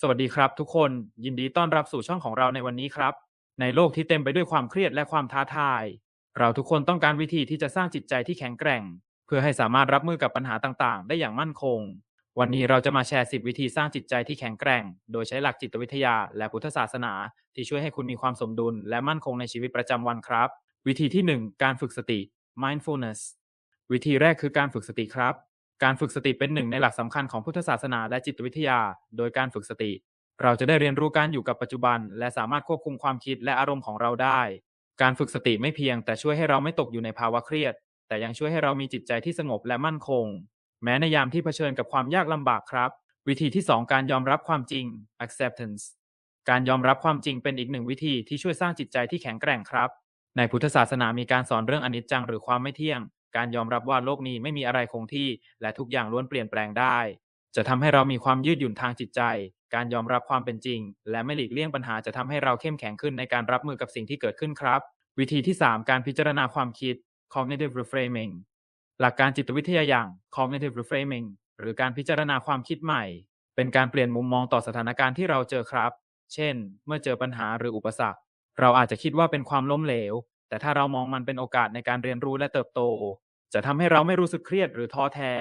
สวัสดีครับทุกคนยินดีต้อนรับสู่ช่องของเราในวันนี้ครับ ในโลกที่เต็มไปด้วยความเครียดและความท้าทาย เราทุกคนต้องการวิธีที่จะสร้างจิตใจที่แข็งแกร่ง เพื่อให้สามารถรับมือกับปัญหาต่างๆ ได้อย่างมั่นคง วันนี้เราจะมาแชร์ 10 วิธีสร้างจิตใจที่แข็งแกร่ง โดยใช้หลักจิตวิทยาและพุทธศาสนา ที่ช่วยให้คุณมีความสมดุล และมั่นคงในชีวิตประจำวันครับ วิธีที่ 1 การฝึกสติ mindfulness วิธีแรกคือการฝึกสติครับ การฝึกสติเป็นหนึ่งในหลักสำคัญของพุทธศาสนาและจิตวิทยา โดยการฝึกสติ เราจะได้เรียนรู้การอยู่กับปัจจุบัน และสามารถควบคุมความคิดและอารมณ์ของเราได้ การฝึกสติไม่เพียงแต่ช่วยให้เราไม่ตกอยู่ในภาวะเครียด แต่ยังช่วยให้เรามีจิตใจที่สงบและมั่นคง แม้ในยามที่เผชิญกับความยากลำบากครับ วิธีที่ 2 การยอมรับความจริง acceptance การยอมรับความจริงเป็นอีกหนึ่งวิธีที่ช่วยสร้างจิตใจที่แข็งแกร่งครับ ในพุทธศาสนามีการสอนเรื่องอนิจจังหรือความไม่เที่ยง การยอมรับว่าโลกนี้ไม่มีอะไรคงที่ และทุกอย่างล้วนเปลี่ยนแปลงได้ จะทำให้เรามีความยืดหยุ่นทางจิตใจ การยอมรับความเป็นจริง และไม่หลีกเลี่ยงปัญหาจะทำให้เราเข้มแข็งขึ้นในการรับมือกับสิ่งที่เกิดขึ้นครับ วิธีที่ 3 การพิจารณาความคิด cognitive reframing หลักการจิตวิทยาอย่าง cognitive reframing หรือการพิจารณาความคิดใหม่ เป็นการเปลี่ยนมุมมองต่อสถานการณ์ที่เราเจอครับ เช่น เมื่อเจอปัญหาหรืออุปสรรค เราอาจจะคิดว่าเป็นความล้มเหลว แต่ถ้าเรามองมันเป็นโอกาสในการเรียนรู้และเติบโต จะทำให้เราไม่รู้สึกเครียดหรือท้อแท้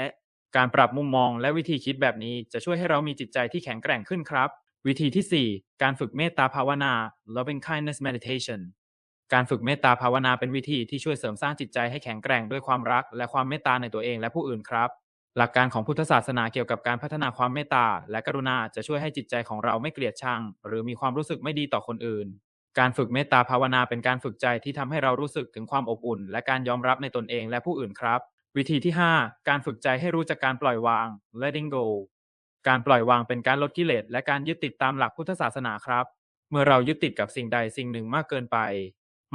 การปรับมุมมองและวิธีคิดแบบนี้จะช่วยให้เรามีจิตใจที่แข็งแกร่งขึ้นครับ วิธีที่ 4 การฝึกเมตตาภาวนา loving kindness meditation การฝึกเมตตาภาวนาเป็นวิธีที่ช่วยเสริมสร้างจิตใจให้แข็งแกร่งด้วยความรัก และความเมตตาในตัวเองและผู้อื่นครับ หลักการของพุทธศาสนาเกี่ยวกับการพัฒนาความเมตตาและกรุณาจะช่วยให้จิตใจของเราไม่เกลียดชัง หรือมีความรู้สึกไม่ดีต่อคนอื่น การฝึกเมตตาภาวนาเป็นการฝึกใจที่ทำให้เรารู้สึกถึงความอบอุ่น และการยอมรับในตนเองและผู้อื่นครับ วิธีที่ 5 การฝึกใจให้รู้จักการปล่อยวาง letting go การปล่อยวางเป็นการลดกิเลสและการยึดติดตามหลักพุทธศาสนาครับ เมื่อเรายึดติดกับสิ่งใดสิ่งหนึ่งมากเกินไป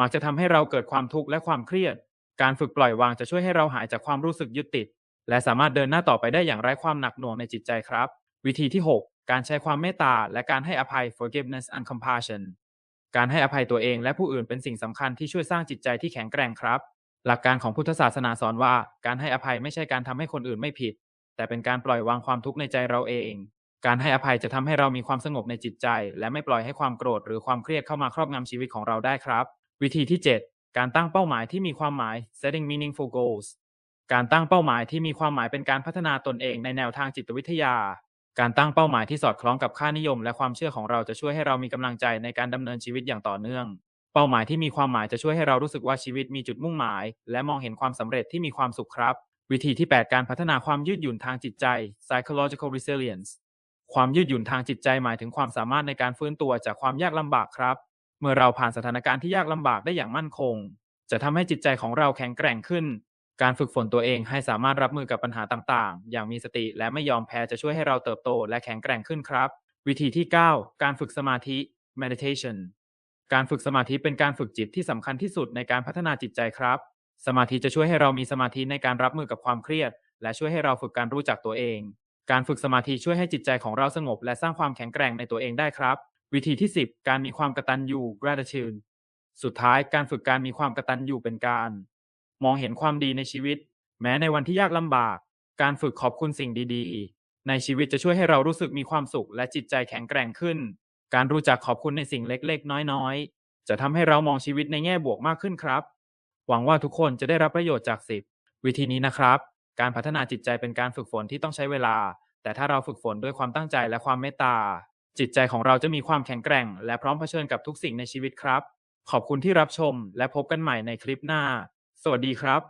มักจะทำให้เราเกิดความทุกข์และความเครียด การฝึกปล่อยวางจะช่วยให้เราหายจากความรู้สึกยึดติด และสามารถเดินหน้าต่อไปได้อย่างไร้ความหนักหน่วงในจิตใจครับ วิธีที่ 6 การใช้ความเมตตาและการให้อภัย forgiveness and compassion การให้อภัยตัวเองและผู้อื่นเป็นสิ่งสำคัญที่ช่วยสร้างจิตใจที่แข็งแกร่งครับ หลักการของพุทธศาสนาสอนว่า การให้อภัยไม่ใช่การทำให้คนอื่นไม่ผิด แต่เป็นการปล่อยวางความทุกข์ในใจเราเอง การให้อภัยจะทำให้เรามีความสงบในจิตใจ และไม่ปล่อยให้ความโกรธหรือความเครียดเข้ามาครอบงำชีวิตของเราได้ครับ วิธีที่ 7 การตั้งเป้าหมายที่มีความหมาย setting meaningful goals การตั้งเป้าหมายที่มีความหมายเป็นการพัฒนาตนเองในแนวทางจิตวิทยา การตั้งเป้าหมายที่สอดคล้องกับค่านิยม และความเชื่อของเราจะช่วยให้เรามีกำลังใจในการดำเนินชีวิตอย่างต่อเนื่อง เป้าหมายที่มีความหมายจะช่วยให้เรารู้สึกว่าชีวิตมีจุดมุ่งหมาย และมองเห็นความสำเร็จที่มีความสุขครับ วิธีที่ 8 การพัฒนาความยืดหยุ่นทางจิตใจ psychological resilience ความยืดหยุ่นทางจิตใจหมายถึงความสามารถในการฟื้นตัวจากความยากลำบากครับ เมื่อเราผ่านสถานการณ์ที่ยากลำบากได้อย่างมั่นคง จะทำให้จิตใจของเราแข็งแกร่งขึ้น การฝึกฝนตัวเองให้สามารถรับมือกับปัญหาต่างๆ อย่างมีสติและไม่ยอมแพ้จะช่วยให้เราเติบโตและแข็งแกร่งขึ้นครับ วิธีที่ 9 การฝึกสมาธิ meditation การฝึกสมาธิเป็นการฝึกจิตที่สำคัญที่สุดในการพัฒนาจิตใจครับ สมาธิจะช่วยให้เรามีสมาธิในการรับมือกับความเครียด และช่วยให้เราฝึกการรู้จักตัวเอง การฝึกสมาธิช่วยให้จิตใจของเราสงบ และสร้างความแข็งแกร่งในตัวเองได้ครับ วิธีที่ 10 การมีความกตัญญู gratitude สุดท้ายการฝึกการมีความกตัญญูเป็นการ มองเห็นความดีในชีวิต แม้ในวันที่ยากลำบาก การฝึกขอบคุณสิ่งดีๆ ในชีวิตจะช่วยให้เรารู้สึกมีความสุขและจิตใจแข็งแกร่งขึ้น การรู้จักขอบคุณในสิ่งเล็กๆ น้อยๆ จะทำให้เรามองชีวิตในแง่บวกมากขึ้นครับ หวังว่าทุกคนจะได้รับประโยชน์จากสิบวิธีนี้นะครับ การพัฒนาจิตใจเป็นการฝึกฝนที่ต้องใช้เวลา แต่ถ้าเราฝึกฝนด้วยความตั้งใจและความเมตตา จิตใจของเราจะมีความแข็งแกร่ง และพร้อมเผชิญกับทุกสิ่งในชีวิตครับ ขอบคุณที่รับชม และพบกันใหม่ในคลิปหน้า สวัสดีครับ